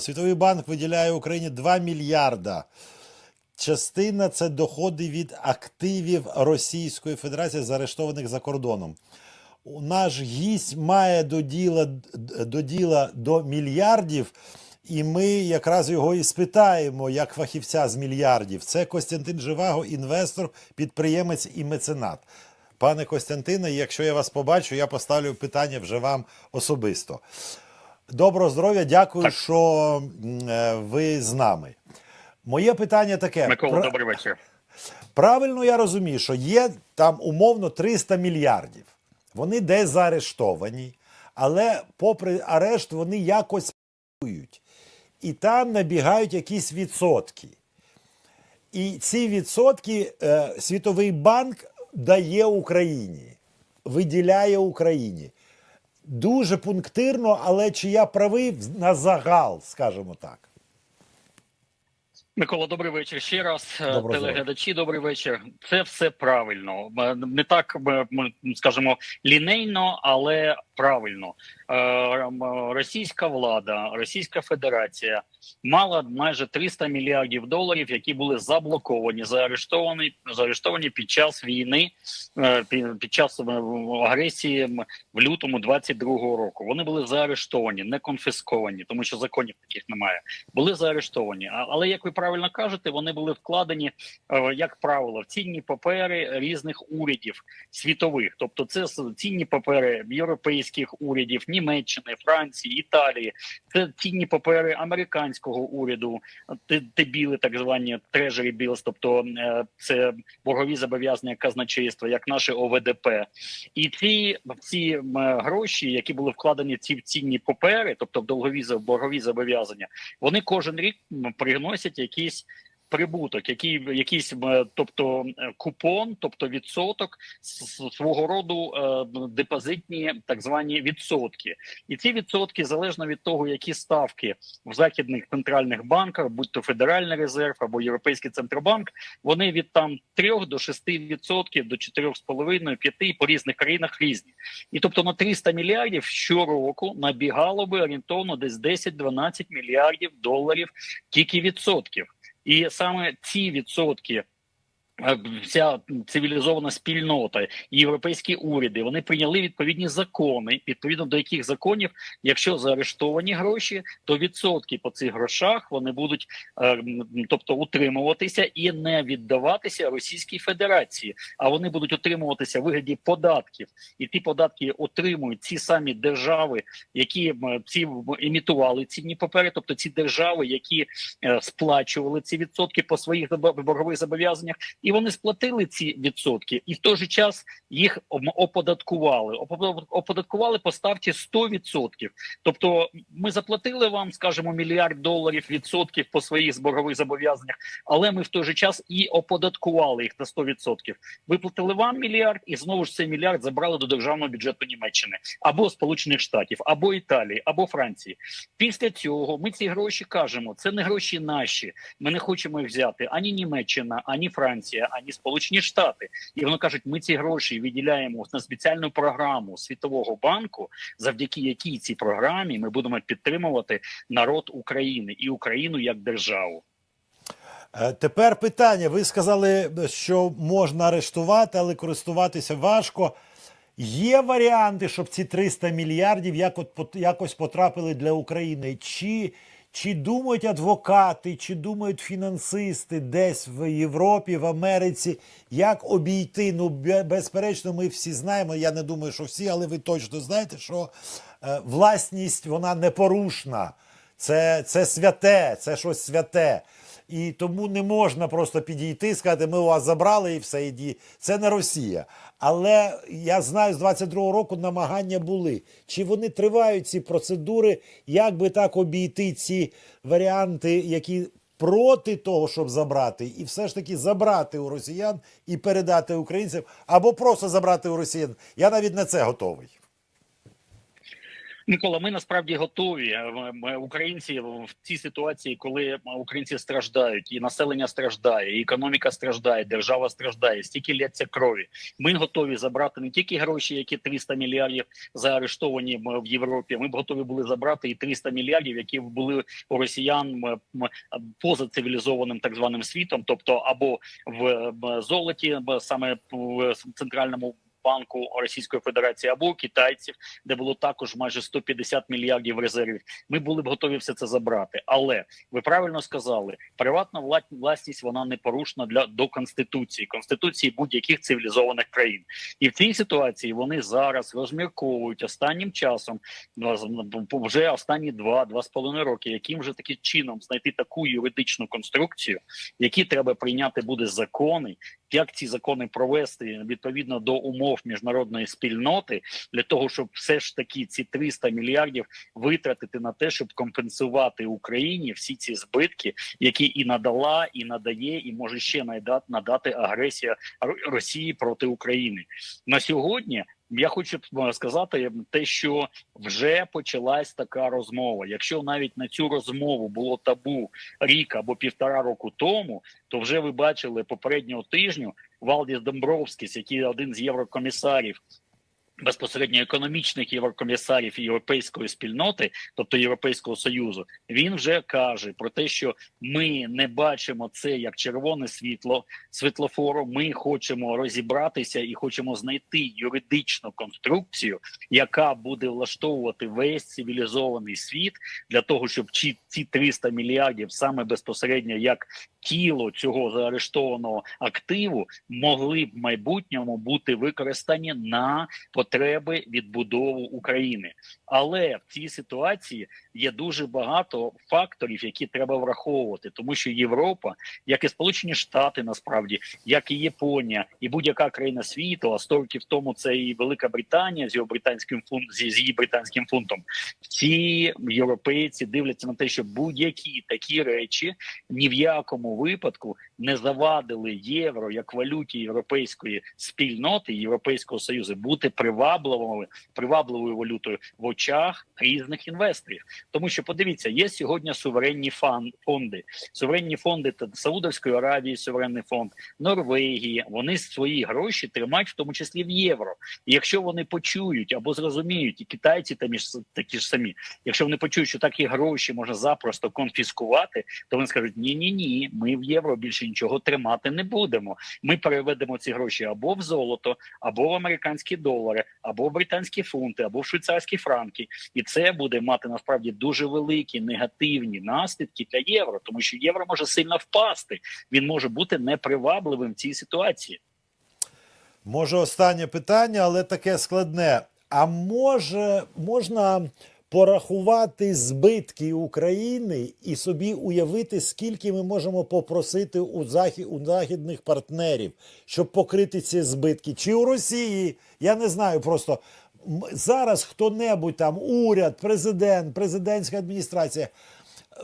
Світовий банк виділяє Україні 2 мільярда. Частина це доходи від активів Російської Федерації, заарештованих за кордоном. Наш гість має до діла, до діла до мільярдів, і ми якраз його і спитаємо як фахівця з мільярдів. Це Костянтин Живаго, інвестор, підприємець і меценат. Пане Костянтине, якщо я вас побачу, я поставлю питання вже вам особисто. Доброго здоров'я, дякую, Так. що е, ви з нами. Моє питання таке: Микола, Пра- добрий вечір. правильно я розумію, що є там умовно 300 мільярдів. Вони десь заарештовані, але попри арешт вони якось працюють. І там набігають якісь відсотки. І ці відсотки е, Світовий банк дає Україні, виділяє Україні. Дуже пунктирно, але чи я правий на загал, скажімо так. Микола, добрий вечір ще раз. Е, Доброго Телеглядачі, добрий вечір. Це все правильно. Е, Не так, е, скажімо, лінейно, але правильно. Російська влада, Російська Федерація мала майже 300 мільярдів доларів, які були заблоковані, заарештовані, заарештовані під час війни, під час агресії в лютому 22-го року. Вони були заарештовані, не конфісковані, тому що законів таких немає. Були заарештовані. Але як ви правильно кажете, вони були вкладені, е, як правило, в цінні папери різних урядів світових. Тобто, це цінні папери європейських урядів, Німеччини, Франції, Італії. Це цінні папери американського уряду, те-біли, так звані treasury bills, тобто е, це боргові зобов'язання казначейства, як наше ОВДП. І ці ці гроші, які були вкладені в ці цінні папери, тобто в долгові боргові зобов'язання, вони кожен рік приносять якийсь прибуток, який якийсь м, тобто е, купон, тобто відсоток свого роду е, депозитні так звані відсотки, і ці відсотки залежно від того, які ставки в західних центральних банках, будь то Федеральний резерв або Європейський центробанк, вони від там 3 до 6 відсотків до 4,5, 5 по різних країнах різні. І тобто на 300 мільярдів щороку набігало би орієнтовно десь 10-12 мільярдів доларів тільки відсотків. І саме ці відсотки. Е, Вся цивілізована спільнота, європейські уряди вони прийняли відповідні закони, відповідно до яких законів, якщо заарештовані гроші, то відсотки по цих грошах вони будуть, е, тобто утримуватися і не віддаватися Російській Федерації, а вони будуть утримуватися в вигляді податків, і ті податки отримують ці самі держави, які ці імітували цінні папери, тобто ці держави, які е, сплачували ці відсотки по своїх боргових зобов'язаннях, і вони сплатили ці відсотки, і в той же час їх оподаткували. Оподаткували по ставці 100%. Тобто, ми заплатили вам, скажімо, мільярд доларів відсотків по своїх боргових зобов'язаннях, але ми в той же час і оподаткували їх на 100%. Виплатили вам мільярд, і знову ж цей мільярд забрали до державного бюджету Німеччини або Сполучених Штатів, або Італії, або Франції. Після цього ми ці гроші кажемо: це не гроші наші. Ми не хочемо їх взяти ані Німеччина, ані Франція, ані Сполучені Штати. І вони кажуть, ми ці гроші виділяємо на спеціальну програму Світового банку, завдяки якій цій програмі ми будемо підтримувати народ України і Україну як державу. Е, Тепер питання. Ви сказали, що можна арештувати, але користуватися важко. Є варіанти, щоб ці 300 мільярдів якось потрапили для України? Чи, чи думають адвокати, чи думають фінансисти десь в Європі, в Америці, як обійти? Ну, безперечно, ми всі знаємо. Я не думаю, що всі, але ви точно знаєте, що е, власність вона непорушна. Це, це святе, це щось святе. І тому не можна просто підійти сказати, ми у вас забрали і все іді. Це не Росія. Але я знаю, з 22-го року намагання були. Чи вони тривають ці процедури, як би так обійти ці варіанти, які проти того, щоб забрати, і все ж таки забрати у росіян і передати українцям, або просто забрати у росіян. Я навіть на це готовий. Микола, ми насправді готові. Ми- ми, Українці в цій ситуації, коли українці страждають, і населення страждає, і економіка страждає, держава страждає, стільки лється крові. Ми готові забрати не тільки гроші, які 300 мільярдів заарештовані в Європі. Ми б готові були забрати і 300 мільярдів, які були у росіян поза цивілізованим так званим світом, тобто або в золоті, саме в центральному. Банку Російської Федерації або у китайців, де було також майже 150 мільярдів резервів. Ми були б готові все це забрати. Але ви правильно сказали, приватна власність вона не порушена для до конституції, конституції будь-яких цивілізованих країн. І в цій ситуації вони зараз розмірковують останнім часом вже останні два два з половиною роки, яким же таким чином знайти таку юридичну конструкцію, які треба прийняти буде закони, як ці закони провести відповідно до умов міжнародної спільноти, для того, щоб все ж таки ці 300 мільярдів витратити на те, щоб компенсувати Україні всі ці збитки, які і надала, і надає, і може ще надати агресія Росії проти України на сьогодні. Я хочу е, сказати те, що вже почалась така розмова. Якщо навіть на цю розмову було табу рік або півтора року тому, то вже ви бачили попереднього тижню Валдіс Домбровський, який один з єврокомісарів. Безпосередньо економічних єврокомісарів європейської спільноти, тобто Європейського союзу, він вже каже про те, що ми не бачимо це як червоне світло світлофору. Ми хочемо розібратися і хочемо знайти юридичну конструкцію, яка буде влаштовувати весь цивілізований світ для того, щоб ці, ці 300 мільярдів саме безпосередньо як тіло цього заарештованого активу могли б в майбутньому бути використані на потреби відбудову України. Але в цій ситуації є дуже багато факторів, які треба враховувати, тому що Європа, як і Сполучені Штати, насправді, як і Японія, і будь-яка країна світу, а 100 років тому це і Велика Британія з його британським фунт з її британським фунтом. Всі європейці дивляться на те, що будь-які такі речі ні в якому випадку не завадили євро як валюті європейської спільноти Європейського союзу бути привабливою привабливою валютою в очах різних інвесторів. Тому що подивіться, є сьогодні суверенні фонди, суверенні фонди та Саудовської Аравії, суверенний фонд Норвегії. Вони свої гроші тримають в тому числі в євро. І якщо вони почують або зрозуміють, і китайці там ж такі ж самі, якщо вони почують, що такі гроші можна запросто конфіскувати, то вони скажуть: ні, ні, ні, ми в євро більше нічого тримати не будемо. Ми переведемо ці гроші або в золото, або в американські долари, або в британські фунти, або в швейцарські франки, і це буде мати насправді дуже великі негативні наслідки для євро, тому що євро може сильно впасти. Він може бути непривабливим в цій ситуації. Може, останнє питання, але таке складне. А може можна порахувати збитки України і собі уявити, скільки ми можемо попросити у, захід, у західних партнерів, щоб покрити ці збитки? Чи у Росії? Я не знаю просто. Зараз хто-небудь там, уряд, президент, президентська адміністрація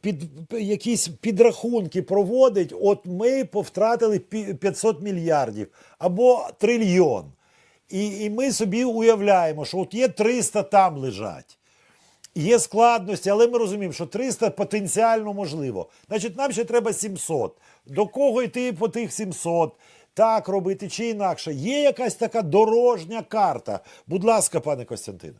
під якісь підрахунки проводить. От ми повтратили пі- 500 мільярдів або трильйон. І, і ми собі уявляємо, що от є 300 там лежать. Є складності, але ми розуміємо, що 300 потенціально можливо. Значить, нам ще треба 700. До кого йти по тих 700? Так робити чи інакше. Є якась така дорожня карта. Будь ласка, пане Костянтине.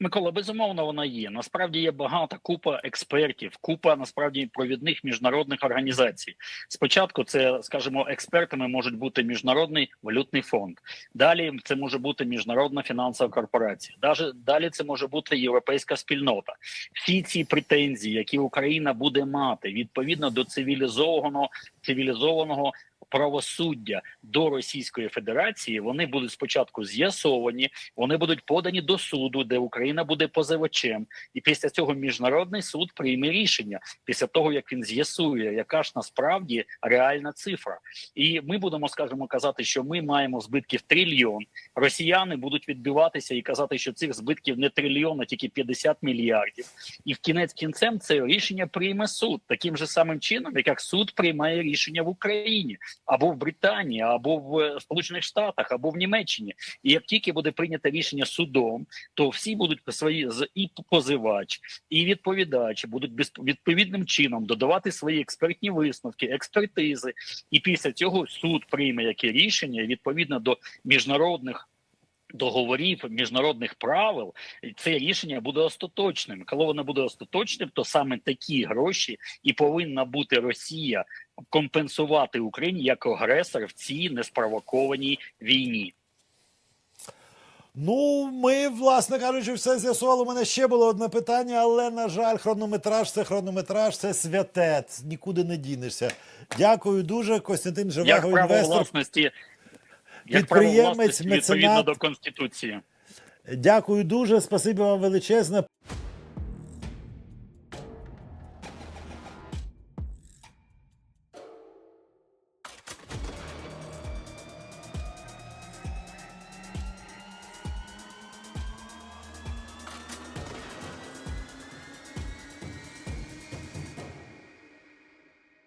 Микола, безумовно, вона є. Насправді є багата купа експертів, купа насправді провідних міжнародних організацій. Спочатку це, скажімо, експертами можуть бути міжнародний валютний фонд. Далі це може бути міжнародна фінансова корпорація. Даже далі це може бути європейська спільнота. Всі ці претензії, які Україна буде мати відповідно до цивілізованого цивілізованого. Правосуддя до Російської Федерації вони будуть спочатку з'ясовані, вони будуть подані до суду, де Україна буде позивачем, і після цього міжнародний суд прийме рішення після того, як він з'ясує, яка ж насправді реальна цифра. І ми будемо, скажімо, казати, що ми маємо збитків трильйон. Росіяни будуть відбиватися і казати, що цих збитків не трильйон, а тільки 50 мільярдів. І в кінець кінцем це рішення прийме суд таким же самим чином, як суд приймає рішення в Україні. Або в Британії, або в е, Сполучених Штатах, або в Німеччині. І як тільки буде прийнято рішення судом, то всі будуть свої і позивач, і відповідач будуть відповідним чином додавати свої експертні висновки, експертизи, і після цього суд прийме яке рішення відповідно до міжнародних. Договорів міжнародних правил це рішення буде остаточним. Коли воно буде остаточним, то саме такі гроші і повинна бути Росія компенсувати Україні як агресор в цій неспровокованій війні. Ну, ми, власне кажучи, все з'ясували. У мене ще було одне питання, але, на жаль, хронометраж це хронометраж, це святе. Нікуди не дінешся. Дякую дуже. Костянтин Як право інвестор. власності, як право відповідно меценат. до конституції. Дякую дуже. Спасибі вам величезне.